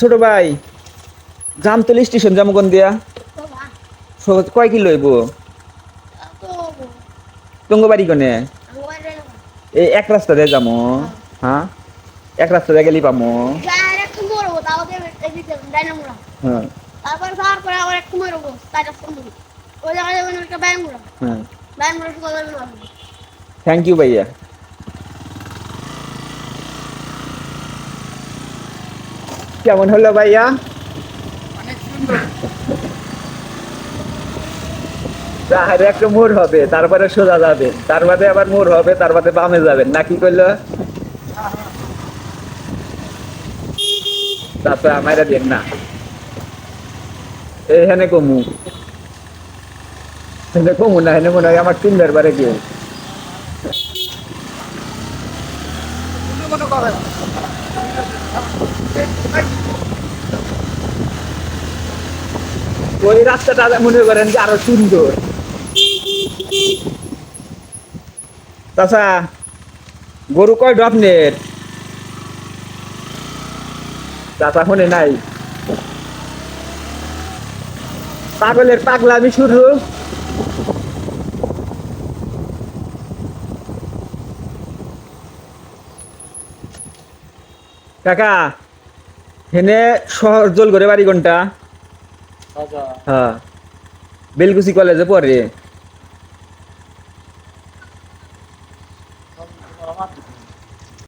ছোট ভাই জামতলি স্টেশন কোন দিয়া। কয় কিলো হইব? তোমার বাড়ি কোনে? এই এক রাস্তা দিয়ে যাব হ্যাঁ? এক রাস্তা দিয়ে গেলি পামো। হ্যাঁ। ইউ তারপরে আবার একটু মরবো তাই সুন্দর ওই জায়গায় যাবেন একটা ব্যায়ামগুলো হ্যাঁ ব্যায়ামগুলো শুধু যাবেন না থ্যাংক ইউ ভাইয়া কেমন হলো ভাইয়া? তাহারে একটা মোড় হবে তারপরে সোজা যাবে। তার বাদে আবার মোড় হবে তার বাদে বামে যাবেন। না কি করল তারপরে আমারা দেন না। এখানে কমু। এখানে কমু না এখানে মনে হয় আমার তিনবার বারে কেউ ওই রাস্তাটা মনে করেন যে আরও সুন্দর। তাছা গরু কয় ডপনের চাচা ফোনে নাই। পাগলের পাগলা আমি শুরু কাকা হেনে শহর জল করে বাড়ি কোনটা? হ্যাঁ। বেলকুচি কলেজে পড়ে।